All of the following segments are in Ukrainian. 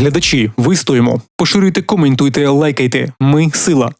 Глядачі, вистоїмо. Поширюйте, коментуйте, лайкайте. Ми сила.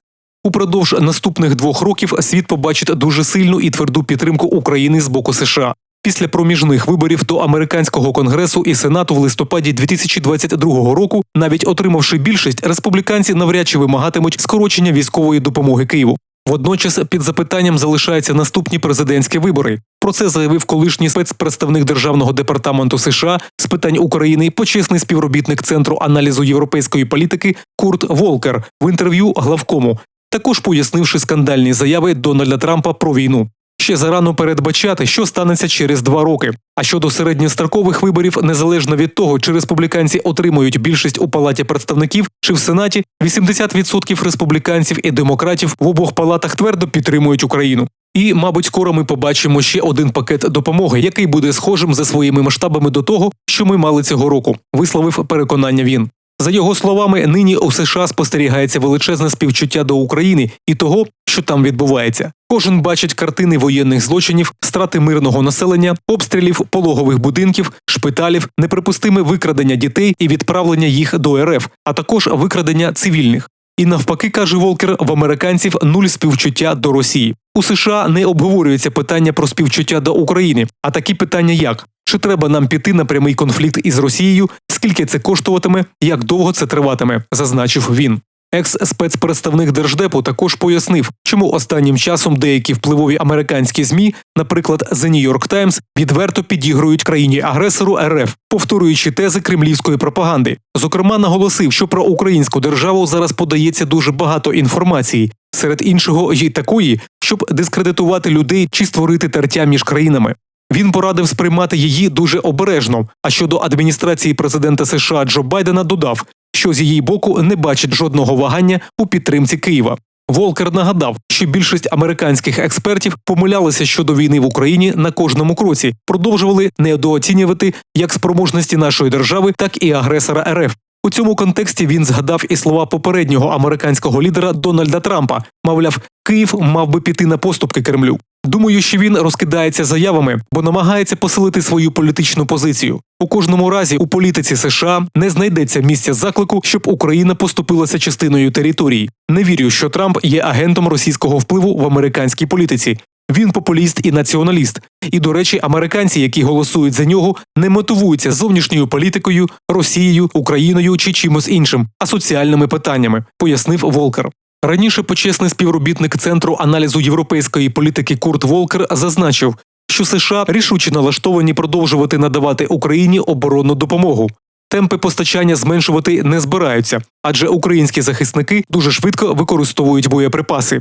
Упродовж наступних двох років світ побачить дуже сильну і тверду підтримку України з боку США. Після проміжних виборів до американського конгресу і сенату в листопаді 2022 року, навіть отримавши більшість, республіканці навряд чи вимагатимуть скорочення військової допомоги Києву. Водночас під запитанням залишаються наступні президентські вибори. Про це заявив колишній спецпредставник державного департаменту США з питань України, почесний співробітник центру аналізу європейської політики Курт Волкер в інтерв'ю главкому, також пояснивши скандальні заяви Дональда Трампа про війну. Ще зарано передбачати, що станеться через два роки. А щодо середньострокових виборів, незалежно від того, чи республіканці отримують більшість у палаті представників чи в сенаті, 80% республіканців і демократів в обох палатах твердо підтримують Україну. І, мабуть, скоро ми побачимо ще один пакет допомоги, який буде схожим за своїми масштабами до того, що ми мали цього року. Висловив переконання він. За його словами, нині у США спостерігається величезне співчуття до України і того, що там відбувається. Кожен бачить картини воєнних злочинів, страти мирного населення, обстрілів пологових будинків, шпиталів, неприпустиме викрадення дітей і відправлення їх до РФ, а також викрадення цивільних. І навпаки, каже Волкер, в американців нуль співчуття до Росії. У США не обговорюється питання про співчуття до України, а такі питання як чи треба нам піти на прямий конфлікт із Росією, скільки це коштуватиме, як довго це триватиме, зазначив він. Екс-спецпредставник держдепу також пояснив, чому останнім часом деякі впливові американські змі, наприклад, The New York Times, відверто підігрують країні агресору РФ, повторюючи тези кремлівської пропаганди. Зокрема, наголосив, що про українську державу зараз подається дуже багато інформації, серед іншого й такої, щоб дискредитувати людей чи створити тертя між країнами. Він порадив сприймати її дуже обережно. А щодо адміністрації президента США Джо Байдена додав, що з її боку не бачить жодного вагання у підтримці Києва. Волкер нагадав, що більшість американських експертів помилялися щодо війни в Україні на кожному кроці, продовжували недооцінювати як спроможності нашої держави, так і агресора РФ. У цьому контексті він згадав і слова попереднього американського лідера Дональда Трампа. Мовляв, Київ мав би піти на поступки Кремлю. Думаю, що він розкидається заявами, бо намагається посилити свою політичну позицію. У кожному разі у політиці США не знайдеться місця заклику, щоб Україна поступилася частиною території. Не вірю, що Трамп є агентом російського впливу в американській політиці. Він популіст і націоналіст. І, до речі, американці, які голосують за нього, не мотивуються зовнішньою політикою, Росією, Україною чи чимось іншим, а соціальними питаннями, пояснив Волкер. Раніше почесний співробітник центру аналізу європейської політики Курт Волкер зазначив, що США рішуче налаштовані продовжувати надавати Україні оборонну допомогу. Темпи постачання зменшувати не збираються, адже українські захисники дуже швидко використовують боєприпаси.